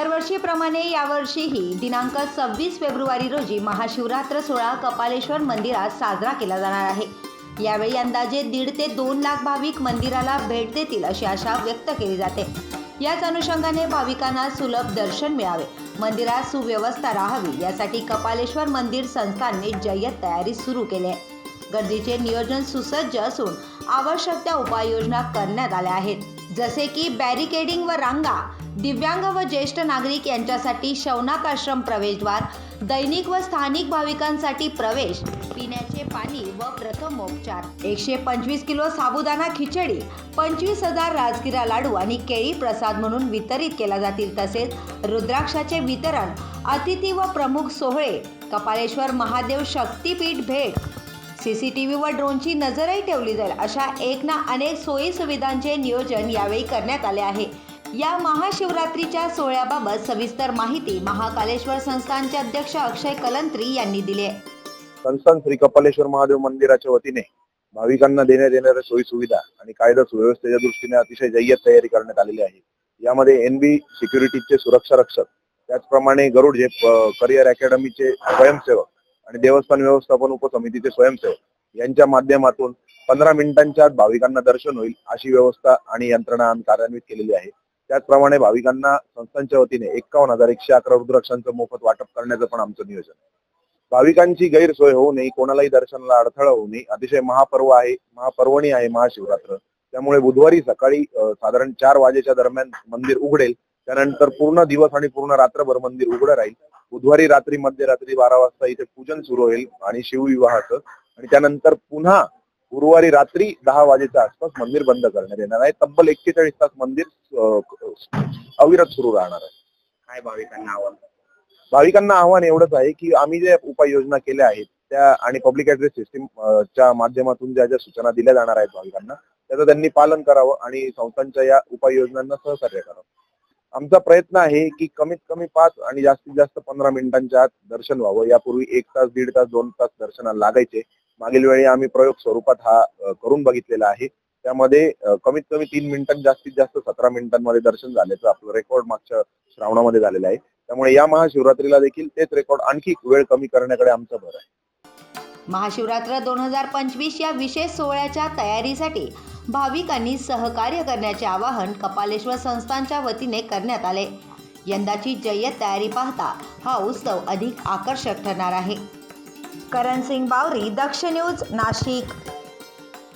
दरवर्षीप्रमाणे यावर्षीही दिनांक सव्वीस फेब्रुवारी रोजी महाशिवरात्र सोहळा कपालेश्वर मंदिरात साजरा केला जाणार आहे. यावेळी अंदाजे दीड ते दोन लाख भाविक मंदिराला भेट देतील अशी आशा व्यक्त केली जाते. याच अनुषंगाने भाविकांना सुलभ दर्शन मिळावे. मंदिरात सुव्यवस्था राहावी यासाठी कपालेश्वर मंदिर संस्थांनी जय्यत तयारी सुरू केली आहे. गर्दीचे नियोजन सुसज्ज असून आवश्यक त्या उपाययोजना करण्यात आल्या आहेत. जसे की बॅरिकेडिंग व रांगा दिव्यांग व ज्येष्ठ नागरिक यांच्यासाठी शवनाथ आश्रम प्रवेशद्वार दैनिक व स्थानिक भाविकांसाठी प्रवेश पिण्याचे पाणी व प्रथमोपचार एकशे पंचवीस किलो साबुदाणा खिचडी पंचवीस हजार राजगिरा लाडू आणि केळी प्रसाद म्हणून वितरित केला जातील. तसेच रुद्राक्षाचे वितरण अतिथी व प्रमुख सोहळे कपालेश्वर महादेव शक्तीपीठ भेट सीसीटीव्ही व ड्रोनची नजरही ठेवली जाईल. अशा एक ना अनेक सोयी सुविधांचे नियोजन यावेळी करण्यात आले आहे. या महाशिवरात्रीच्या सोहळ्याबाबत सविस्तर माहिती महाकालेश्वर संस्थानचे अध्यक्ष अक्षय कलंत्री यांनी दिली आहे. संस्थान श्री कपालेश्वर महादेव मंदिराच्या वतीने भाविकांना देण्यात येणाऱ्या सोयी सुविधा आणि कायदा सुव्यवस्थेच्या दृष्टीने अतिशय जय्यत तयारी करण्यात आलेली आहे. यामध्ये एनबी सिक्युरिटीचे सुरक्षा रक्षक त्याचप्रमाणे गरुड झेप करिअर अकॅडमीचे स्वयंसेवक आणि देवस्थान व्यवस्थापन उपसमितीचे स्वयंसेवक यांच्या माध्यमातून पंधरा मिनिटांच्या आत भाविकांना दर्शन होईल अशी व्यवस्था आणि यंत्रणा कार्यान्वित केलेली आहे. त्याचप्रमाणे भाविकांना संस्थांच्या वतीने एकावन्न हजार एकशे अकरा रुद्राक्षांचं मोफत वाटप करण्याचं पण आमचं नियोजन. आहे भाविकांची गैरसोय होऊ नये कोणालाही दर्शनाला अडथळा होऊ नये अतिशय महापर्व आहे महापर्वणी आहे महाशिवरात्र. त्यामुळे बुधवारी सकाळी साधारण चार वाजेच्या दरम्यान मंदिर उघडेल. त्यानंतर पूर्ण दिवस आणि पूर्ण रात्रभर मंदिर उघडं राहील. बुधवारी रात्री मध्यरात्री बारा वाजता इथे पूजन सुरू होईल आणि शिवविवाहाचं. आणि त्यानंतर पुन्हा गुरुवारी रात्री दहा वाजेच्या आसपास मंदिर बंद करण्यात येणार आहे. तब्बल एक्केचाळीस तास मंदिर अविरत सुरू राहणार आहे. काय भाविकांना आव्हान? भाविकांना आव्हान एवढंच आहे की आम्ही जे उपाययोजना केल्या आहेत त्या आणि पब्लिक ऍड्रेस सिस्टीम च्या माध्यमातून ज्या ज्या सूचना दिल्या जाणार आहेत भाविकांना त्याचं त्यांनी पालन करावं आणि संस्थांच्या या उपाययोजनांना सहकार्य करावं. आमचा प्रयत्न आहे की कमीत कमी पाच आणि जास्तीत जास्त पंधरा मिनिटांच्या आत दर्शन व्हावं. यापूर्वी एक तास दीड तास दोन तास दर्शनाला लागायचे. मागील वेळी आम्ही प्रयोग स्वरूपात हा करून बघितलेला आहे. त्यामध्ये कमीत कमी तीन मिनिटां जास्तीत जास्त सतरा मिनिटांमध्ये दर्शन झाल्याचं आपलं रेकॉर्ड मागच्या श्रावणामध्ये झालेलं आहे. त्यामुळे या महाशिवरात्रीला देखील तेच रेकॉर्ड आणखी वेळ कमी करण्याकडे आमचा भर आहे. महाशिवरात्र दोन हजार पंचवीस या विशेष सोहळ्याच्या तयारीसाठी भाविकांनी सहकार्य करण्याचे आवाहन कपालेश्वर संस्थांच्या वतीने करण्यात आले. यंदाची जय्यत तयारी पाहता हा उत्सव अधिक आकर्षक ठरणार आहे. करण सिंग बावरी दक्ष न्यूज नाशिक.